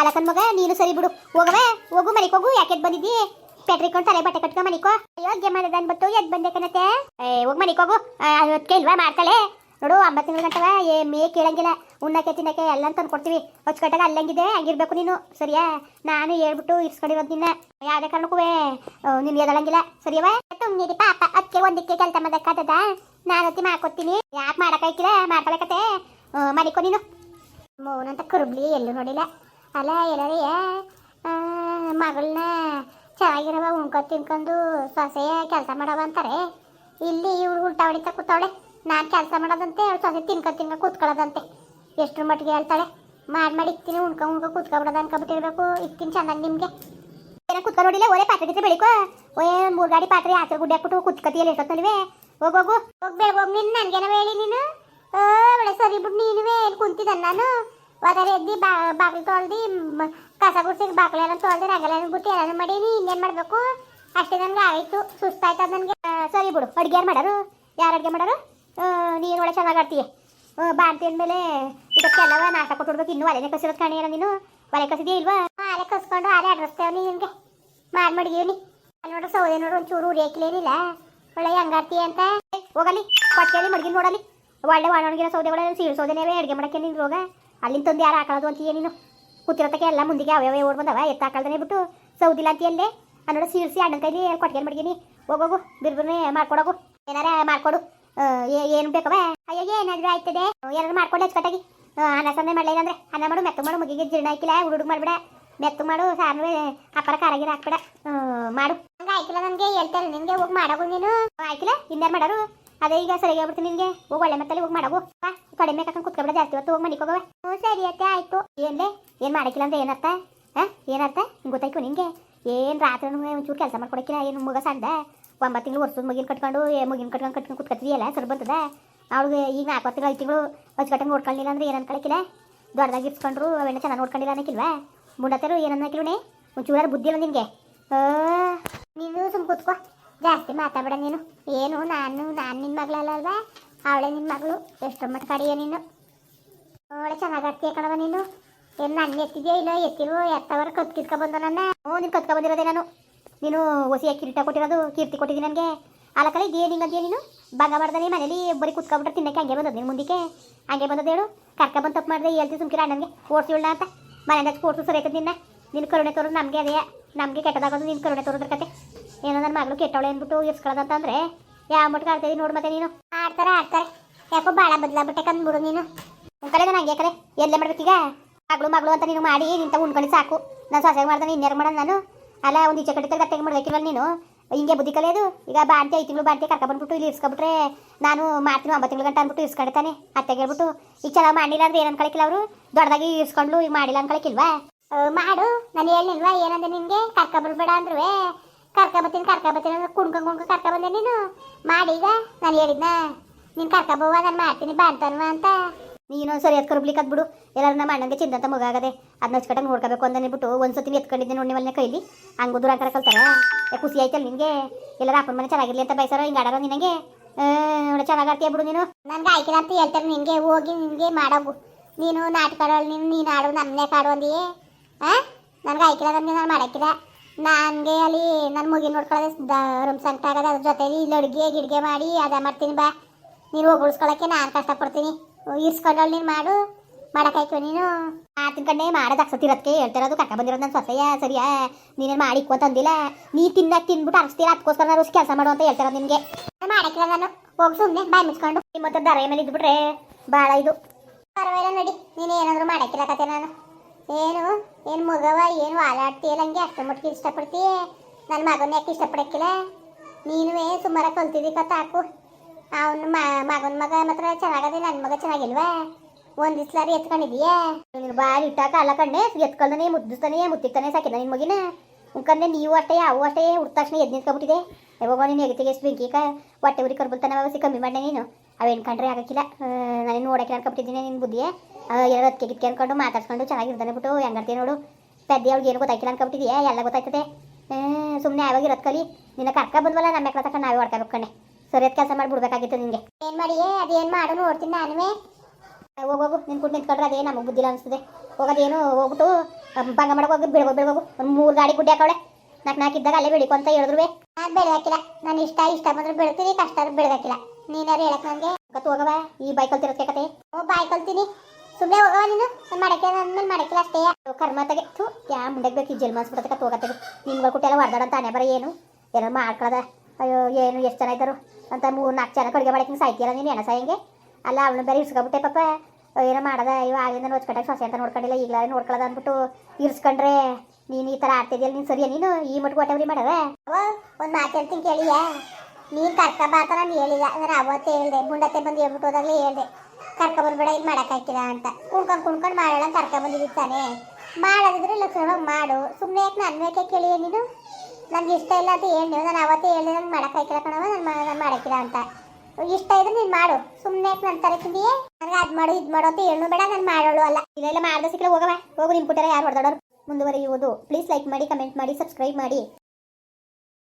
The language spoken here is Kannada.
ಅಲಕನ್ ಮಗ, ನೀನು ಸರಿ ಬಿಡು. ಹೋಗವೆ ಹೋಗು ಮನೆಗೆ ಹೋಗು. ಯಾಕೆ ಬಂದಿದ್ದಿ? ಪೆಟ್ರಿಕೊಂಡು ತಲೆ ಬಟ್ಟೆ ಕಟ್ಕೊ ಮನಿಕೋ ಯೋಗ್ಯ ಮಾಡಿದ ಅನ್ಬಿಟ್ಟು ಎದ್ ಬಂದೆ ಕಣತೆ ಏ, ಹೋಗ್ ಮನಿಕ್ ಹೋಗು. ಅದಕ್ಕೆ ಇಲ್ವಾ ಮಾಡ್ತಾಳೆ? ನೋಡು ಒಂಬತ್ತು ತಿಂಗಳು ಗಂಟವ? ಏ ಮೇ ಕೇಳಂಗಿಲ್ಲ. ಉಣ್ಣಕ್ಕೆ, ತಿನ್ನಕ್ಕೆ ಎಲ್ಲ ತಂದು ಕೊಡ್ತೀವಿ. ಹೊಚ್ಕಟ್ಟಾಗ ಅಲ್ಲಂಗಿದೆ, ಹಂಗಿರ್ಬೇಕು ನೀನು. ಸರಿಯಾ? ನಾನು ಹೇಳ್ಬಿಟ್ಟು ಇರ್ಸ್ಕೊಂಡಿರೋದು ನಿನ್ನ. ಯಾವುದೇ ಕಾರಣಕ್ಕೂ ನಿನ್ಗೆ ಎದಳಂಗಿಲ್ಲ. ಸರಿಯವ ತುಂಬಿದಿ ಪಾಪ. ಅದಕ್ಕೆ ಒಂದಕ್ಕೆ ಕೆಲಸ ಮಾಡೋಕ್ಕಾಗದ ನಾನು ಅತ್ತಿ ಮಾಡ್ಕೊತೀನಿ ಯಾಕೆ ಮಾಡೋಕ್ಕಾಯ್ತಿಲ್ಲ ಮಾಡ್ಕೊಳಕತ್ತೆ. ಮಾಡಿಕೊ ನೀನು. ಮೌನಂತ ಕರುಬ್ಲಿ ಎಲ್ಲೂ ನೋಡಿಲ್ಲ. ಅಲ್ಲ ಎಲ್ಲರೇ ಮಗಳನ್ನ ಚೆನ್ನಾಗಿರವ ಉಣ್ಕೊ ತಿನ್ಕೊಂಡು ಸೊಸೆ ಕೆಲಸ ಮಾಡವ ಅಂತಾರೆ. ಇಲ್ಲಿ ಇವ್ರು ಉಲ್ಟಾ ಹೊಡಿತಾ ಕೂತಾವಳೆ. ನಾನು ಕೆಲಸ ಮಾಡೋದಂತೆ, ಅವ್ಳು ಸೊಸೆ ತಿನ್ಕೊ ತಿನ್ಕ ಕೂತ್ಕೊಳ್ಳೋದಂತೆ. ಎಷ್ಟ್ರ ಮಟ್ಟಿಗೆ ಹೇಳ್ತಾಳೆ? ಮಾಡಿ ಮಾಡಿ ಇಕ್ತೀನಿ, ಉಣ್ಕೊ ಉಣ್ಕೊ, ಕೂತ್ಕೊಬಿಡೋದು ಅನ್ಕೊಬಿಟ್ಟಿರ್ಬೇಕು. ಇಕ್ತೀನಿ ಚೆನ್ನಾಗಿ ನಿಮಗೆ. ಏನೋ ಕೂತ್ಕೊ ನೋಡಿಲ್ಲ ಒಳ್ಳೆ ಪಾತ್ರೆ ಗಿತ್ರೆ ಬೆಳಿಕೋ? ಒಯ್, ಮೂರು ಗಾಡಿ ಪಾತ್ರೆ ಆಚೆ ಗುಡ್ಡೆ ಹಾಕ್ಬಿಟ್ಟು ಕುತ್ಕತಿಯಲ್ಲಿ ಎಷ್ಟೊತ್ತಲ್ವೇ ಹೋಗೋಗು ಹೋಗು, ಹೋಗ್. ಬೆಳಗ್ಗೆ ನಿನ್ನ ನನಗೇನೋ ಹೇಳಿ ನೀನು? ಓ ಒಳ್ಳೆ ಸರಿ ಬಿಟ್ಟು ನೀನುವೇ ಏನು ಕುಂತಿದ್ದ ನಾನು. ಒದರೆ ಎದ್ದಿ ಬಾ ಬಾಗಿಲು ತೊಳ್ದು ಕಸ ಗುಡ್ಸಿ ಬಾಗಿಲೆಲ್ಲ ತೊಳ್ದು ರಗಲೆಲ್ಲ ಬಿಟ್ಟು ಎಲ್ಲ ಮಾಡೀನಿ ಇನ್ನೇನು ಮಾಡಬೇಕು ಅಷ್ಟೇ ನನಗೆ ಆಯಿತು ಸುಸ್ತಾಯ್ತದ ನನಗೆ ಸರಿ ಬಿಡು ಅಡುಗೆ ಯಾರು ಮಾಡೋರು ಯಾರು ಅಡುಗೆ ಮಾಡೋರು ನೀನು ಒಳ್ಳೆ ಚೆನ್ನಾಗಿ ಆಡ್ತೀಯ ಬಾಂತಿ ಅಂದಮೇಲೆ ಇದಕ್ಕೆಲ್ಲವ ನಾಶ ಕೊಟ್ಬಿಡ್ಬೇಕು ಇನ್ನೂ ಅಲೆನೇ ಕಸಿರೋದು ಕಾಣಿಯಲ್ಲ ನೀನು ಒಲೆ ಕಸಿದೆಯಾ ಇಲ್ವಾ ಅಲೆ ಕಸ್ಕೊಂಡು ಅಲೆ ಅಡ್ರಸ್ತೇವನಿ ನಿನಗೆ ಮಾಡಿ ಅಲ್ಲಿ ನೋಡ್ರಿ ಸೌದೆ ನೋಡು ಒಂಚೂರು ಉರಿ ಹಾಕಿಲೇನಿಲ್ಲ ಒಳ್ಳೆ ಹಂಗಾಡ್ತೀಯ ಅಂತ ಹೋಗಲಿ ಕೊಟ್ಟೆಯಲ್ಲಿ ಮಡಗಿ ನೋಡಲಿ ಒಳ್ಳೆ ಒಣಗಿರೋ ಸೌದೆಗಳೆಲ್ಲ ಸೀಳು ಸೌದೆನೇ ಅಡುಗೆ ಮಾಡೋಕ್ಕೆ ನಿನ್ನ ರೋಗ ಅಲ್ಲಿಂದ ತಂದು ಯಾರು ಹಾಕೊಳ್ಳೋದು ಅಂತೀಯ ನೀನು? ಕೂತಿರೋತಕ್ಕೆ ಎಲ್ಲ ಮುಂದಿಗೆ ಅವಯವೇ ಓಡ್ ಬಂದವ? ಎತ್ತ ಹಾಕಳ್ದೇ ಬಿಟ್ಟು ಸೌದಿಲ್ಲ ಅಂತೀಯಲ್ಲೇ ಅನ್ನೋಡ ಸೀರಿಸಿ ಅಣ್ಣನ ಕೈಲಿ ಕೊಟ್ಟಿಗೆ ಮಡಗಿನಿ ಹೋಗೋಗು ಬಿರ್ಬಿರ್ನೇ ಮಾಡ್ಕೊಡೋಗು ಏನಾರ ಮಾಡ್ಕೊಡು. ಏನು ಬೇಕವ? ಅಯ್ಯೋ, ಏನಾದ್ರೂ ಆಯ್ತದೆ? ಏನಾದ್ರು ಮಾಡ್ಕೊಂಡು ಹಚ್ಕಟ್ಟಾಗಿ ಅನ್ನ ಸಂದೆ ಮಾಡಲಿಲ್ಲ ಅಂದ್ರೆ ಅನ್ನ ಮಾಡು, ಮೆತ್ತ ಮಾಡು, ಮುಗಿಗೆ ಜೀರ್ಣ ಹಾಕಿಲ್ಲ ಹುಡುಗ ಮಾಡ್ಬಿಡ. ಮೆತ್ತ ಮಾಡು ಸಾರು ಅಪ್ಪರ ಕಾರಾಗಿರ ಹಾಕ್ಬಿಡ. ಮಾಡು. ಹಂಗ ಆಯ್ತಿಲ್ಲ ನನಗೆ ಹೇಳ್ತಾರೆ ನಿನಗೆ ಹೋಗಿ ಮಾಡೋಗು ನೀನು. ಆಯ್ತಿಲ್ಲ ಇನ್ನೇನು ಮಾಡೋರು? ಅದೇ ಈಗ ಸರಿಯಾಗಿ ಆಗ್ಬಿಡ್ತೀನಿ ನಿನಗೆ. ಹೋಗಿ, ಒಳ್ಳೆ ಮತ್ತಲ್ಲಿ ಹೋಗಿ, ಮಾಡೋ ಕಡಿಮೆ ಕಾಕೊಂಡು ಕುತ್ಕೊಬಿಡ ಜಾಸ್ತಿ ಹೊತ್ತು ಹೋಗಿ, ಮನಿಗೆ ಹೋಗವೆ ಹ್ಞೂ, ಸರಿ ಅತ್ತೆ, ಆಯ್ತು. ಏನ್ಲೇ? ಏನು ಮಾಡಕ್ಕಿಲ್ಲ ಅಂದ್ರೆ ಏನರ್ಥ? ಹಾಂ? ಏನರ್ಥ? ಗೊತ್ತಾಯ್ತು ನಿನಗೆ. ಏನು ರಾತ್ರಿ ಒಂಚೂರು ಕೆಲಸ ಮಾಡ್ಕೊಡಕ್ಕಿಲ್ಲ, ಏನು ಮಗ ಸಣ್ಣ ಒಂಬತ್ತು ತಿಂಗಳು ವರ್ಷದ ಮಗಿನ ಕಟ್ಕೊಂಡು, ಏ, ಮಗಿನ ಕಟ್ಕೊಂಡು ಕಟ್ಕೊಂಡು ಎಲ್ಲ ಸರ್ ಬರ್ತದ ಅವ್ಳಿಗೆ ಈಗ ನಾಲ್ಕು ತಿಂಗಳು, ಐದು ತಿಂಗಳು ಹೊಚ್ಕಟ್ಟಂಗೆ ನೋಡ್ಕೊಳ್ಳಿಲ್ಲ ಅಂದ್ರೆ ಏನು ಕಳಕಿಲ್ಲ? ದೊಡ್ಡದಾಗಿ ಇರ್ಸ್ಕೊಂಡ್ರು, ಅವೆಲ್ಲ ಚೆನ್ನಾಗಿ ನೋಡ್ಕೊಂಡಿಲ್ಲ ಅನ್ನಕ್ಕಿಲ್ವಾ ಮುಂಡತ್ತರು ಏನು ಅನ್ನಕ್ಕಿಲ್ವೇ ಬುದ್ದಿ ಬುದ್ಧಿ ಇಲ್ಲ ನಿನಗೆ. ನೀನು ಸುಮ್ಮ ಕೂತ್ಕೋ. ಜಾಸ್ತಿ ಮಾತಾಡಬೇಡ ನೀನು. ಏನು, ನಾನು ನಾನು ನಿನ್ನ ಮಗಳಲ್ಲ ಅವಳೆ ನಿನ್ನ ಮಗಳು. ಎಷ್ಟೋ ಮಟ್ಟ ಕಡಿಯ ನೀನು. ಅವಳೆ ಚೆನ್ನಾಗಿ ಆಗ್ತೀಯ ಕಣವ ನೀನು. ಏನು ನನ್ನ ಎತ್ತಿದೆಯೋ ಇಲ್ಲ, ಎತ್ತಿಲ್ವೋ, ಎತ್ತವರ ಕತ್ ಕಿತ್ಕ ಬಂದ ನನ್ನ? ಹ್ಞೂ, ನೀನು ಕತ್ಕೊ ಬಂದಿರೋದೆ ನಾನು. ನೀನು ಹೊಸಿಯ ಕಿರೀಟ ಕೊಟ್ಟಿರೋದು, ಕೀರ್ತಿ ಕೊಟ್ಟಿದ್ದೀನಿ ನನಗೆ. ಅಲ್ಲ ಕಲೆ ಇದೇ ನಿಂಗಂತೀಯ ನೀನು? ಬಂಗ ಮಾಡ್ದೆ ಮನೇಲಿ, ಬರೀ ಕುತ್ಕೊಬಿಟ್ರೆ ತಿನ್ನಕ್ಕೆ ಹಂಗೆ ಬಂದದ್ದು ನೀನು ಮುಂದಕ್ಕೆ. ಹಂಗೆ ಬಂದದ್ದು ಹೇಳು. ಕರ್ಕ ಬಂದು ತಪ್ಪು ಮಾಡಿದೆ ಹೇಳ್ತಿ ಸುಮ್ಕಿರ ಅಣ್ಣನಿಗೆ. ಓಡಿಸಿಳ್ಳ ಅಂತ. ಮನೆಯಿಂದ ಸ್ಪೋರ್ಟ್ಸು ಸರಿಯಾಗಿ ನಿನ್ನ. ನಿನ್ನ ಕರುಣೆ ತೋರೋದು ನಮಗೆ ಅದೇ. ನಮಗೆ ಕೆಟ್ಟದಾಗೋದು ನಿನ್ನ ಕರುಣೆ ತೋರೋದ್ರ ಕತೆ. ಏನೋ ನನ್ನ ಮಗಳು ಕೆಟ್ಟವಳು ಅಂದ್ಬಿಟ್ಟು ಇರ್ಸ್ಕೊಳ್ಳೋದಂತಂದ್ರೆ ಯಾವ ಯಾ ಆಡ್ತಾ ಇದೀನಿ ನೋಡು ಮತ್ತೆ ನೀನು. ಆಡ್ತಾರೆ ಆಡ್ತಾರೆ. ಯಾಕೋ ಭಾಳ ಬದಲಾಗ್ಬಿಟ್ಟೆ ಕಂದ್ಬಿಡು ನೀನು. ಕಲೆ ನಾನು ಹಂಗೆ ಕರೆ ಎಲ್ಲೇ ಮಾಡ್ಬೇಕೀಗ ಮಗಳು ಮಗಳು ಅಂತ ನೀನು ಮಾಡಿ ನಿಂತ ಉಣ್ಕೊಂಡು ಸಾಕು. ನಾನು ಸೊಸೆಗೆ ಮಾಡ್ದೆ ಇನ್ಯಾರು ಮಾಡೋಣ ನಾನು? ಅಲ್ಲ ಒಂದು ಈಚೆ ಕಡೆ ಗಟ್ಟೆಗೆ ಮಾಡ್ಬೇಕಿಲ್ಲ ನೀನು? ಹಿಂಗೆ ಬುದ್ಧಿ ಕಲಿಯೋದು ಈಗ ಬಾಂತಿ ಐದು ತಿಂಗಳು ಬಾಂತಿ ಕರ್ಕ ಬಂದ್ಬಿಟ್ಟು ಇಲ್ಲಿ ಇರ್ಸ್ಕೊಬಿಟ್ರೆ ನಾನು ಮಾಡ್ತೀನಿ ಒಂಬತ್ತು ತಿಂಗಳು ಗಂಟೆ ಅಂದ್ಬಿಟ್ಟು ಇರ್ಸ್ಕೊಂಡಿರ್ತಾನೆ ಅತ್ತೆಗೆ ಹೇಳ್ಬಿಟ್ಟು ಈಗ ಚೆನ್ನಾಗಿ ಮಾಡಿಲ್ಲ ಅಂದ್ರೆ ಏನು ಅನ್ಕೊಳಕಿಲ್ಲ ಅವರು? ದೊಡ್ಡದಾಗಿ ಇರ್ಸ್ಕೊಂಡ್ಲು ಈಗ ಮಾಡಿಲ್ಲ ಅನ್ಕೊಳಕಿಲ್ವಾ? ಮಾಡು. ನಾನು ಹೇಳಿಲ್ವಾ ಏನಂದ್ರೆ ನಿನಗೆ ಕರ್ಕ ಬರ್ಬೇಡ ಅಂದ್ರೂ ಕರ್ಕ ಬರ್ತೀನಿ ಕರ್ಕ ಬರ್ತೀನಿ ಅಂದ್ರೆ ಕುಣ್ಕೊಂಡ್ ಕುಣ್ಕೊಂಡ್ ಕರ್ಕ ಬಂದೆ ನೀನು. ಮಾಡಿ ಈಗ, ನಾನು ಹೇಳಿದ್ನ. ನೀನು ಕರ್ಕ ಬವ್ವ ನಾನು ಮಾಡ್ತೀನಿ ಬಾಂತನ್ವ ಅಂತ. ನೀನು ಸರಿ ಎತ್ ಕರ್ಬ್ಲಿಕ್ಕೆ ಬಿಡು ಎಲ್ಲರೂ ನಮ್ಮ ಅಣ್ಣಂಗೆ ಚಿಂತ ಮಗ ಆಗದೆ ಅದನ್ನ ಹಚ್ಕಟ್ಟಂಗೆ ನೋಡ್ಕೋಬೇಕು ಅಂತ ಬಿಟ್ಟು ಒಂದ್ಸತಿ ಎತ್ಕೊಂಡಿದ್ದೆ ನೋಡಿ ಮೇಲೆ ಕೈಲಿ. ಹಂಗೆ ದೂರ ಯಾಕೆ ಖುಷಿ ಆಯ್ತಲ್ಲ ನಿನಗೆ ಎಲ್ಲರ ಅಪ್ಪನ ಮನೆ ಚೆನ್ನಾಗಿರ್ಲಿ ಅಂತ ಬಯಸಾರ, ಹಿಂಗೆ ಆಡಾರ ನಿನಗೆ ನೋಡಿ, ಚೆನ್ನಾಗಿ ಆಡ್ತೀಯ ಬಿಡು ನೀನು. ನನಗೆ ಆಯ್ತಿಲ್ಲ ಅಂತ ಹೇಳ್ತಾರೆ ನಿನಗೆ ಹೋಗಿ ನಿನಗೆ ಮಾಡೋಗು. ನೀನು ನಾಟಕ ಆಡೋಳು, ನೀನು ನೀನು ಆಡು ನಮ್ಮನೆ ಕಾಡು ಅಂದಿಯೇ. ಹಾಂ ನನ್ಗೆ ಆಯ್ಕಿಲ್ಲ ನಾನು ಮಾಡೋಕ್ಕಿಲ್ಲ. ನನಗೆ ಅಲ್ಲಿ ನನ್ನ ಮುಗಿ ನೋಡ್ಕೊಳ್ಳೋದು ರೂಮ್ ಸಂಕಟ ಆಗೋದು, ಅದ್ರ ಜೊತೆಲಿ ಇಲ್ಲಿ ಅಡುಗೆ ಗಿಡ್ಗೆ ಮಾಡಿ ಅದ ಮಾಡ್ತೀನಿ ಬಾ. ನೀನು ಉಳಿಸ್ಕೊಳಕ್ಕೆ ನಾನು ಕಷ್ಟಪಡ್ತೀನಿ. ಇರ್ಸ್ಕೊಂಡಳು ನೀನು ಮಾಡು. ಮಾಡೋಕ್ಕಾಯ್ತು ನೀನು. ಆತನ ಕಣ್ಣೆ ಮಾಡೋದು ಅಕ್ಸತಿರೋದಕ್ಕೆ ಹೇಳ್ತಿರೋದು ಕರ್ಕ ಬಂದಿರೋದು ನನ್ನ ಸೊಸೆಯ. ಸರಿಯಾ? ನೀನೇನು ಮಾಡಿ ಕೊ ಅಂದಿಲ್ಲ. ನೀ ತಿನ್ನಕ್ಕೆ ತಿನ್ಬಿಟ್ಟು ಅರ್ಸ್ತೀರ ಅದಕ್ಕೋಸ್ಕರ ನಾನು ಕೆಲಸ ಮಾಡು ಅಂತ ಹೇಳ್ತಿರೋದು ನಿಮಗೆ ಮಾಡಕ್ಕಿಲ್ಲ ನಾನು. ಹೋಗಿ ಸುಮ್ಮನೆ ಬಾಯಿ ಮುಚ್ಕೊಂಡು. ಮತ್ತೆ ದರ ಮೇಲೆ ಇದ್ಬಿಟ್ರೆ ಭಾಳ ಇದು. ಪರವಾಗಿಲ್ಲ ನಡಿ. ನೀನು ಏನಾದರೂ ಮಾಡಕ್ಕಿಲ್ಲ ಕತೆ ನಾನು. ಏನು? ಏನು ಮಗವ? ಏನು ಆಲಾಡ್ತೀಯಲ್ಲ ಹಂಗೆ ಅಷ್ಟು ಮಟ್ಟಿಗೆ ಇಷ್ಟಪಡ್ತೀಯ? ನನ್ನ ಮಗನ ಯಾಕೆ ಇಷ್ಟಪಡಕ್ಕಿಲ್ಲ? ನೀನುವೇ ಸುಮಾರ ಕಲ್ತಿದ್ದಿ ಕತ್ತ ಹಾಕು. ಅವನ ಮಗನ ಮಗ ಮಾತ್ರ ಚೆನ್ನಾಗದೆ ನನ್ನ ಮಗ ಚೆನ್ನಾಗಿಲ್ವಾ? ಒಂದು ದಿಸ್ಲಾರಿ ಎತ್ಕೊಂಡಿದೀಯಾ ನೀನು ಬಾರಿ ಇಟ್ಟಾಕ ಅಲ್ಲ ಕಣ್ಣೆ ಎತ್ಕೊಂಡನೆ ಮುದ್ದಿಸ್ತಾನೆ ಮುತ್ತಿಕ್ತಾನೆ ಸಾಕಿದ ನಿನ್ನ ಮಗಿನ. ಉಂಕಂದ್ರೆ ನೀವು ಅಷ್ಟೇ ಅವು ಅಷ್ಟೇ ಉಟ್ಟ ತಕ್ಷಣ ಎದ್ದು ನಿಂತ್ಕೊಬಿಟ್ಟಿದೆ ಯಾವಾಗ ನೀನು ಎಗತಿಗೆ ಎಷ್ಟು ಕ ಹೊಟ್ಟೆ ಉರಿ ಕರ್ಬಲ್ತಾನೆ ಕಮ್ಮಿ ಮಾಡಿ ನೀನು? ಅವೇನು ಕಂಡ್ರೆ ಆಗಕ್ಕಿಲ್ಲ. ನಾನು ನೋಡಕ್ಕೆ ಅನ್ಕೊಬಿಟ್ಟಿದ್ದೀನಿ ನಿನ್ನ ಬುದ್ಧಿಯೇ. ಎರಡು ಅದಕ್ಕೆ ಗಿತ್ಕೆ ಅನ್ಕೊಂಡು ಮಾತಾಡ್ಸ್ಕೊಂಡು ಚೆನ್ನಾಗಿರ್ತಾನೆ ಬಿಟ್ಟು ಹೆಂಗರ್ತೀಯ ನೋಡು. ಪೆದ್ದೆ ಅವ್ಳಿಗೆ ಏನು ಗೊತ್ತಾಯ್ತಿಲ್ಲ ಅನ್ಕೊಬಿಟ್ಟಿದೆಯಾ? ಎಲ್ಲ ಗೊತ್ತಾಯ್ತದೆ. ಸುಮ್ಮನೆ ಯಾವಾಗ ಇರೋದು ಕಲಿ? ನಿನ್ನ ಕರ್ಕ ಬಂದ್ವಲ್ಲ ನಮ್ಮ ಮಕ್ಳ ತಕ ನಾವೇ ಹೊಡ್ಕೋಬೇಕು ಕಣೆ. ಸರಿಯಾದ ಕೆಲಸ ಮಾಡಿ ಬಿಡ್ಬೇಕಾಗಿತ್ತು ನಿನಗೆ. ಏನು ಮಾಡಿಯೇ? ಅದೇನು ಮಾಡು ನೋಡ್ತೀನಿ ನಾನುವೇ. ಹೋಗೋಗು ನಿನ್ ಕುಟ್ಟು ನಿಂತ್ಕೊಂಡ್ರೆ ಅದೇ ನಮಗೆ ಬುದ್ಧಿಲ್ಲ ಅನಿಸ್ತದೆ. ಹೋಗೋದೇನು ಹೋಗ್ಬಿಟ್ಟು ಭಂಗ ಮಾಡಕ್ ಹೋಗಿ ಬೆಳಗೋ ಬೆಳಗೋಗು ಒಂದು ಮೂರು ಗಾಡಿ ಗುಡ್ಡೆ ಹಾಕವಳೆ. ನಾಲ್ಕು ನಾಲ್ಕು ಇದ್ದಾಗ ಅಲ್ಲೇ ಬೆಳಿಕು ಅಂತ ಹೇಳಿದ್ರು ನಾನು ಬೆಳಗಾಕಿಲ್ಲ ನಾನು ಇಷ್ಟ ಇಷ್ಟ ಬಂದ್ರೆ ಬೆಳಿತೀನಿ ಕಷ್ಟ ಬೆಳೆದಾಕಿಲ್ಲ ನೀನಾರು ಹೇಳಕ್ ನನಗೆ ಕತ್ತು ಹೋಗವ ಈ ಬೈಕಲ್ ಕಲ್ತಿರತ್ತೆ ಕತೆ. ಓ ಬಾಯ್ ಕಲ್ತೀನಿ ಸುಮ್ಮನೆ ಹೋಗವ ನೀನು? ನಾನು ಮಾಡಕ್ಕೆ ನನ್ನ ಮಾಡಕ್ಕಿಲ್ಲ ಅಷ್ಟೇ. ಕರ್ಮ ತಗೆ. ಥೂ, ಯಾ ಮುಂಡಕ್ಕೆ ಬೇಕು ಜಲ್ ಮಾಡಿಸ್ಬಿಡತ್ತೆ ಕತ್ತು ಹೋಗತ್ತೆ ನಿಮ್ಗಳ ಕುಟ್ಟೆಲ್ಲ ಹೊಡೆದಾಡಂತ ತಾನೆ ಬರ ಏನು? ಏನೋ ಮಾಡ್ಕೊಳದ. ಅಯ್ಯೋ, ಏನು, ಎಷ್ಟು ಜನ ಇದ್ದರು? ಅಂತ ಮೂರು ನಾಲ್ಕು ಜನ ಕಡಿಗೆ ಮಾಡಕ್ಕೆ ಸಾಯ್ತೀರ ನೀನು ಎಣ ಸಾಯಂಗೆ? ಅಲ್ಲ ಅವಳು ಬೇರೆ ಇರ್ಸ್ಕೊಬಿಟ್ಟೆ ಪಾಪ. ಏನೋ ಮಾಡದ. ಅಯ್ಯೋ ಆಗಿಂದ ನೋಡ್ಕೊಂಡಾಗ ಸೊಸೆ ಅಂತ ನೋಡ್ಕೊಂಡಿಲ್ಲ. ಈಗಲೇ ನೋಡ್ಕೊಳದ ಅಂದ್ಬಿಟ್ಟು ಇರ್ಸ್ಕೊಂಡ್ರೆ. ನೀನು ಈ ಥರ ಆಡ್ತಿದ್ಯಲ್ಲ, ನೀನು ಸರಿಯಾ ನೀನು? ಈ ಮಟ್ಟ ಕೊಟ್ಟವ್ರಿ ಮಾಡವ ಒಂದು ಮಾತು ಹೇಳ್ತೀನಿ ಕೇಳಿಯ? ನೀನು ಕರ್ಕ ಬಾತ ನಾನು ಹೇಳಿಲ್ಲ. ಅಂದ್ರೆ ಅವತ್ತೇ ಹೇಳ್ದೆ. ಮುಂಡತ್ತೆ ಬಂದು ಹೇಳ್ಬಿಟ್ಟು ಹೋದಾಗಲೇ ಹೇಳ್ದೆ. ಕರ್ಕ ಬಂದ್ಬೇಡ ಇಲ್ಲಿ ಮಾಡೋಕ್ಕಾಗಿಲ್ಲ ಅಂತ. ಕುಣ್ಕೊಂಡು ಕುಣ್ಕೊಂಡು ಮಾಡೋಣ ಕರ್ಕ ಬಂದಿದ್ದಾನೆ ಮಾಡೋದಿದ್ರೆ ಲಕ್ಷಣವಾಗಿ ಮಾಡು. ಸುಮ್ಮನೆ ಯಾಕೆ ನಾನು ಬೇಕೆ ಕೇಳಿಯ ನೀನು? ನನಗೆ ಇಷ್ಟ ಇಲ್ಲ ಅಂತ ಹೇಳಿ ನಾನು ಅವತ್ತೇ ಹೇಳಿದೆ, ನಂಗೆ ಮಾಡೋಕ್ಕಾಗಿಲ್ಲ ಕಣವ ನಾನು ನಾನು ಅಂತ. ಇಷ್ಟ ಇದ್ರೆ ನೀನು ಮಾಡು. ಸುಮ್ಮನೆ ಯಾಕೆ ನನ್ನ ತರ ತಿಂದಿಯೇ? ನನಗೆ ಅದು ಮಾಡು, ಇದು ಮಾಡು ಅಂತ ಹೇಳು ಬೇಡ, ನಾನು ಮಾಡೋಳು ಅಲ್ಲ. ಇಲ್ಲೆಲ್ಲ ಮಾಡಿದ್ರೆ ಸಿಕ್ಕಲು ಹೋಗವ ಹೋಗು ನಿಮ್ಮ ಪುಟ್ಟರ, ಯಾರು ಹೊಡೆದಾಡೋರು? ಮುಂದುವರಿಯುವುದು. ಪ್ಲೀಸ್ ಲೈಕ್ ಮಾಡಿ ಕಮೆಂಟ್ ಮಾಡಿ ಸಬ್ಸ್ಕ್ರೈಬ್ ಮಾಡಿ.